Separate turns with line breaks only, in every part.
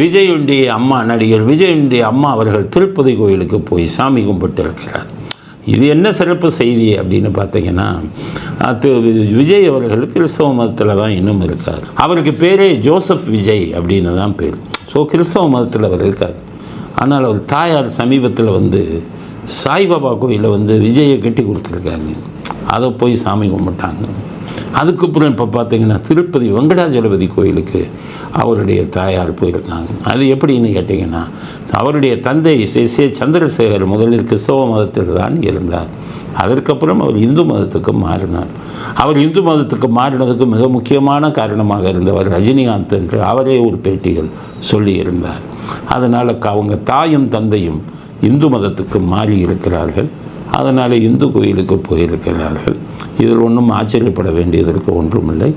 விஜயுடைய அம்மா நடிகர் விஜயுடைய அம்மா அவர்கள் திருப்பதி கோயிலுக்கு போய் சாமி கும்பிட்டு இருக்கிறார். இது என்ன சிறப்பு செய்தி அப்படின்னு பார்த்தீங்கன்னா அது விஜய் அவர்கள் கிறிஸ்தவ மதத்தில் தான் இன்னும் இருக்கார். அவருக்கு பேரே ஜோசப் விஜய் அப்படின்னு தான் பேர். ஸோ கிறிஸ்தவ மதத்தில் அவர் இருக்கார். ஆனால் அவர் தாயார் சமீபத்தில் வந்து சாய்பாபா கோயிலில் வந்து விஜயை கட்டி கொடுத்துருக்காங்க அதை போய் சாமி கும்பிட்டாங்க. அதுக்கப்புறம் இப்போ பார்த்தீங்கன்னா திருப்பதி வெங்கடாஜலபதி கோயிலுக்கு அவருடைய தாயார் போயிருக்காங்க. அது எப்படின்னு கேட்டிங்கன்னா அவருடைய தந்தை சி சி சந்திரசேகர் முதலில் கிறிஸ்தவ மதத்தில் தான் இருந்தார். அதற்கப்புறம் அவர் இந்து மதத்துக்கு மாறினார். அவர் இந்து மதத்துக்கு மாறினதுக்கு மிக முக்கியமான காரணமாக இருந்தவர் ரஜினிகாந்த் என்று அவரே ஒரு பேட்டியில் சொல்லியிருந்தார் அதனால் அவங்க தாயும் தந்தையும் இந்து மதத்துக்கு மாறி இருக்கிறார்கள். அதனால் இந்து கோயிலுக்கு போயிருக்கிறார்கள். இதில் ஒன்றும் ஆச்சரியப்பட வேண்டியதற்கு ஒன்றுமில்லை.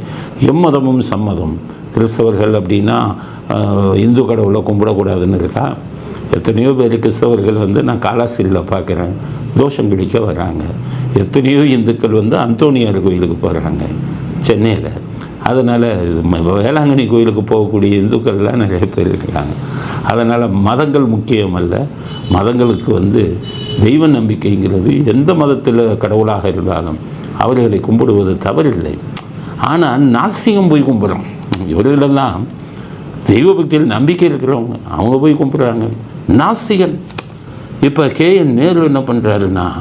எம்மதமும் சம்மதம். கிறிஸ்தவர்கள் அப்படின்னா இந்து கடவுளை கும்பிடக்கூடாதுன்னு இருக்கா? எத்தனையோ பேர் கிறிஸ்தவர்கள் வந்து நான் காலாசிரியில் பார்க்குறேன். தோஷம் பிடிக்க வராங்க. எத்தனையோ இந்துக்கள் வந்து அந்தோனியார் கோயிலுக்கு போகிறாங்க சென்னையில். அதனால் இது ம- வேளாங்கண்ணி கோயிலுக்கு போகக்கூடிய இந்துக்கள்லாம் நிறைய பேர் இருக்கிறாங்க அதனால் மதங்கள் முக்கியம் அல்ல மதங்களுக்கு வந்து தெய்வ நம்பிக்கைங்கிறது எந்த மதத்தில் கடவுளாக இருந்தாலும் அவர்களை கும்பிடுவது தவறில்லை. ஆனால் நாஸ்திகம் போய் கும்பிட்றோம் இவர்களெல்லாம் தெய்வ பக்தியில் நம்பிக்கை இருக்கிறவங்க. அவங்க போய் கும்பிட்றாங்க நாஸ்திகன் இப்போ கேஎன் நேரு என்ன பண்ணுறாருன்னா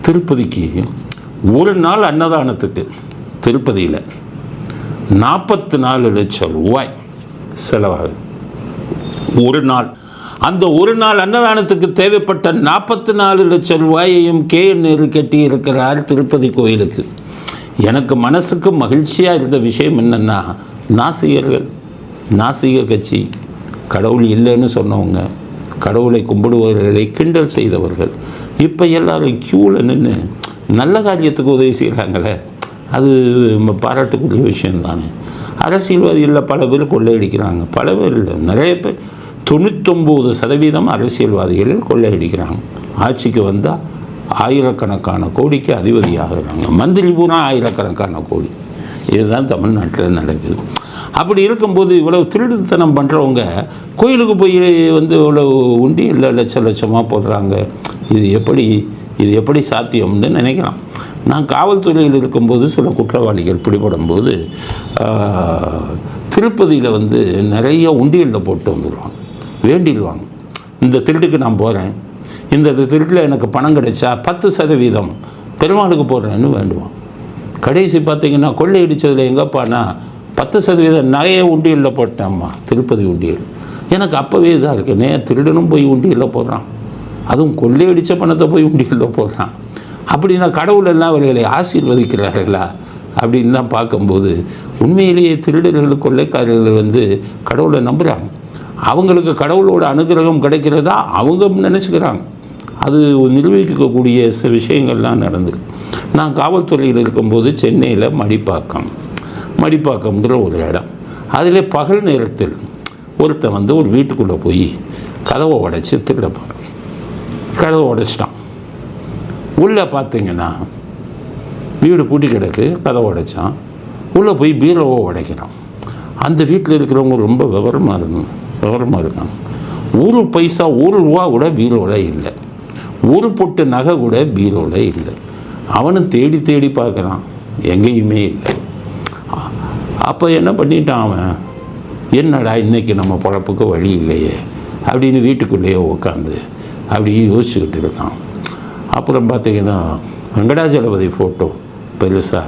திருப்பதிக்கு ஒரு நாள் அன்னதானத்துக்கு திருப்பதியில். நாற்பத்தி நாலு லட்சம் ரூபாய் செலவாகுது. ஒரு நாள். அந்த ஒரு நாள் அன்னதானத்துக்கு தேவைப்பட்ட நாற்பத்தி நாலு லட்சம் ரூபாயையும் கே நேரு கட்டி இருக்கிறார் திருப்பதி கோயிலுக்கு. எனக்கு மனசுக்கு மகிழ்ச்சியாக இருந்த விஷயம் என்னென்னா நாசிகர்கள் நாசிக கட்சி கடவுள் இல்லைன்னு சொன்னவங்க கடவுளை கும்பிடுபவர்களை கிண்டல் செய்தவர்கள் இப்போ எல்லாரும் க்யூவில் நின்று நல்ல காரியத்துக்கு உதவி செய்கிறாங்களே அது பாராட்டக்கூடிய விஷயம்தானே. அரசியல்வாதிகளில் பல பேர் கொள்ளையடிக்கிறாங்க. பல பேர் இல்லை. நிறைய பேர் தொண்ணூத்தொம்பது சதவீதம் அரசியல்வாதிகளில் கொள்ளையடிக்கிறாங்க. ஆட்சிக்கு வந்தால் ஆயிரக்கணக்கான கோடிக்கு அதிபதியாகிறாங்க. மந்திரி பூரா ஆயிரக்கணக்கான கோடி. இதுதான் தமிழ்நாட்டில் நடக்குது. அப்படி இருக்கும்போது இவ்வளவு திருடுத்தனம் பண்ணுறவங்க கோயிலுக்கு போய் வந்து இவ்வளோ உண்டி இல்லை லட்ச லட்சமாக போடுறாங்க. இது எப்படி இது எப்படி சாத்தியம்னு நினைக்கலாம். நான் காவல்துறையில் இருக்கும்போது சில குற்றவாளிகள் பிடிபடும் போது திருப்பதியில் வந்து நிறைய உண்டியலில் போட்டு வந்துடுவாங்க வேண்டிடுவாங்க. இந்த திருட்டுக்கு நான் போகிறேன் இந்த திருட்டில் எனக்கு பணம் கிடைச்சா பத்து சதவீதம் பெருமாளுக்கு போடுறேன்னு வேண்டுவான் கடைசி பார்த்தீங்கன்னா கொள்ளையடிச்சதில் எங்கப்பானா பத்து சதவீதம் நகையை உண்டியலில் போட்டேன்ம்மா திருப்பதி உண்டியல். எனக்கு அப்போவே இதாக இருக்கு. நே திருடனும் போய் உண்டியலில் போடுறான். அதுவும் கொள்ளையடித்த பணத்தை போய் உண்டியலில் போடுறான். அப்படின்னா கடவுள் எல்லாம் அவர்களை ஆசீர்வதிக்கிறார்களா? அப்படின்னு தான் பார்க்கும்போது உண்மையிலேயே திருடர்கள் கொள்ளைக்காரர்கள் வந்து கடவுளை நம்புகிறாங்க அவங்களுக்கு கடவுளோட அனுகிரகம் கிடைக்கிறதா? அவங்க நினச்சிக்கிறாங்க. அது நிரூபிக்கக்கூடிய சில விஷயங்கள்லாம் நடந்தது. நான் காவல்துறையில் இருக்கும்போது சென்னையில் மடிப்பாக்கம் மடிப்பாக்கம்ங்கிற ஒரு இடம். அதில் பகல் நேரத்தில் ஒருத்தன் வந்து ஒரு வீட்டுக்குள்ளே போய் கதவை உடைச்சி திருட கதவை உடைச்சிட்டான். உள்ளே பார்த்தீங்கன்னா வீடு பூட்டி கிடக்கு கதவை உடைச்சான். உள்ளே போய் பீரோவை உடைக்கிறான். அந்த வீட்டில் இருக்கிறவங்க ரொம்ப விவரமாக இருக்கணும் விவரமாக இருக்காங்க. ஒரு பைசா ஒரு ரூபா கூட பீரோவில் இல்லை. ஒரு பொட்டு நகை கூட பீரோவில் இல்லை. அவனும் தேடி தேடி பார்க்குறான் எங்கேயுமே இல்லை. அப்போ என்ன பண்ணிட்டான் அவன்? என்னடா இன்றைக்கி நம்ம பழப்புக்கு வழி இல்லையே? அப்படின்னு வீட்டுக்குள்ளேயே உட்காந்து அப்படியே யோசிச்சுக்கிட்டு இருக்கான். அப்புறம் பார்த்தீங்கன்னா வெங்கடாஜலபதி ஃபோட்டோ பெருசாக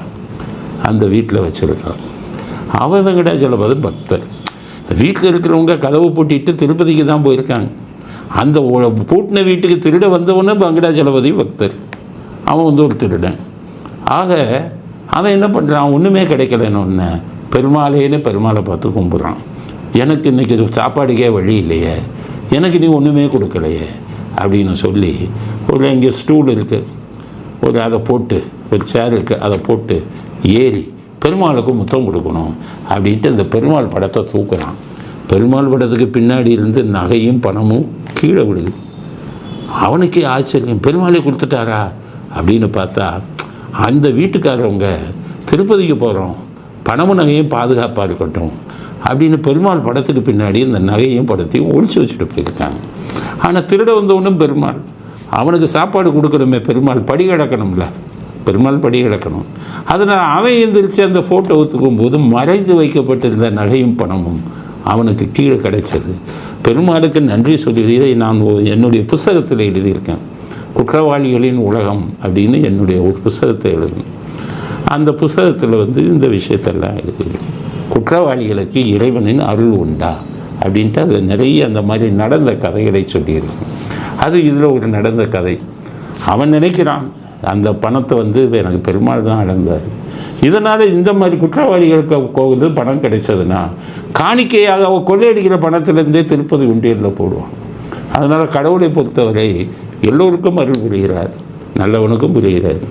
அந்த வீட்டில் வச்சுருக்கான். அவன் வெங்கடாஜலபதி பக்தர். இந்த வீட்டில் இருக்கிறவங்க கதவை பூட்டிட்டு திருப்பதிக்கு தான் போயிருக்காங்க. அந்த பூட்டின வீட்டுக்கு திருட வந்தவொடனே வெங்கடாஜலபதி பக்தர். அவன் வந்து ஒரு திருடன். ஆக அவன் என்ன பண்ணுறான் ஒன்றுமே கிடைக்கலன்னு ஒன்று பெருமாளேன்னு பெருமாளை பார்த்து கும்பிட்றான். எனக்கு இன்றைக்கி சாப்பாடுக்கே வழி இல்லையே. எனக்கு நீ ஒன்றுமே கொடுக்கலையே. அப்படின்னு சொல்லி ஒரு இங்கே ஸ்டூல் இருக்குது ஒரு அதை போட்டு ஒரு சேர் இருக்குது அதை போட்டு ஏறி பெருமாளுக்கு முத்தம் கொடுக்கணும் அப்படின்ட்டு அந்த பெருமாள் படத்தை தூக்குறான். பெருமாள் படத்துக்கு பின்னாடி இருந்து நகையும் பணமும் கீழே விடுது அவனுக்கே ஆச்சரியம் பெருமாளே கொடுத்துட்டாரா? அப்படின்னு பார்த்தா அந்த வீட்டுக்காரவங்க திருப்பதிக்கு போகிறோம் பணமும் நகையும் பாதுகாப்பாக இருக்கட்டும் அப்படின்னு பெருமாள் படத்துக்கு பின்னாடி இந்த நகையும் படத்தையும் ஒழிச்சு வச்சுட்டு போயிருக்காங்க. ஆனால் திருட வந்தவனும் பெருமாள். அவனுக்கு சாப்பாடு கொடுக்கணுமே பெருமாள் படி கிடக்கணும்ல. பெருமாள் படி கிடக்கணும். அதனால் அவன் எந்திரிச்சு அந்த ஃபோட்டோ ஒத்துக்கும் போது மறைந்து வைக்கப்பட்டிருந்த நகையும் பணமும் அவனுக்கு கீழே கிடைச்சது. பெருமாளுக்கு நன்றி சொல்லி இதை நான் என்னுடைய புஸ்தகத்தில் எழுதியிருக்கேன். குற்றவாளிகளின் உலகம் அப்படின்னு என்னுடைய ஒரு புஸ்தகத்தை எழுதினேன் அந்த புஸ்தகத்தில் வந்து இந்த விஷயத்தெல்லாம் இருக்குது குற்றவாளிகளுக்கு இறைவனின் அருள் உண்டா? அப்படின்ட்டு அதில் நிறைய அந்த மாதிரி நடந்த கதைகளை சொல்லியிருக்கேன். அது இதில் ஒரு நடந்த கதை. அவன் நினைக்கிறான் அந்த பணத்தை வந்து எனக்கு பெருமாள் தான் அளந்தார் இதனால் இந்த மாதிரி குற்றவாளிகளுக்கு கோவில் பணம் கிடைச்சதுன்னா காணிக்கையாக அவள் கொள்ளையடிக்கிற பணத்திலேருந்தே திருப்பதி உண்டியலில் போடுவான். அதனால் கடவுளை பொறுத்தவரை எல்லோருக்கும் அருள் புரிகிறார் நல்லவனுக்கும் புரிகிறார்.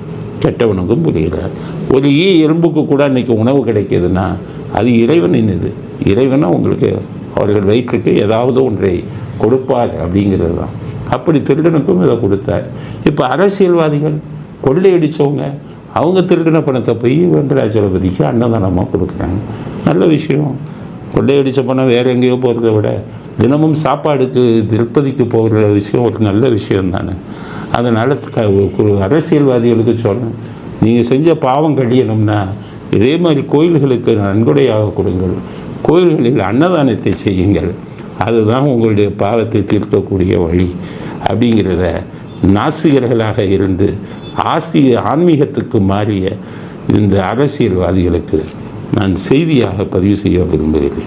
கெட்டவனுக்கும் புரிகிறார் ஒரு ஈ எறும்புக்கு கூட இன்றைக்கி உணவு கிடைக்கிதுன்னா அது இறைவனின் இது இறைவனாக உங்களுக்கு அவர்கள் வயிற்றுக்கு ஏதாவது ஒன்றை கொடுப்பார் அப்படிங்கிறது தான். அப்படி திருடனுக்கும் இதை கொடுத்தார். இப்போ அரசியல்வாதிகள் கொள்ளையடித்தவங்க அவங்க திருடின பணத்தை போய் வெங்கடாச்சலபதிக்கு அன்னதானமாக கொடுக்குறாங்க. நல்ல விஷயம். கொள்ளையடித்த பணம் வேறு எங்கேயோ போகிறத விட தினமும் சாப்பாடுக்கு திருப்பதிக்கு போகிற விஷயம் ஒரு நல்ல விஷயம் தானே அதனால் க- அரசியல்வாதிகளுக்கு சொன்னேன். நீங்கள் செஞ்ச பாவம் கழியணும்னா இதே மாதிரி கோயில்களுக்கு நன்கொடையாக கொடுங்கள். கோயில்களில் அன்னதானத்தை செய்யுங்கள். அதுதான் உங்களுடைய பாவத்தை தீர்க்கக்கூடிய வழி. அப்படிங்கிறத நாசிகர்களாக இருந்து ஆசி ஆன்மீகத்துக்கு மாறிய இந்த அரசியல்வாதிகளுக்கு நான் செய்தியாக பதிவு செய்ய விரும்புகிறேன்.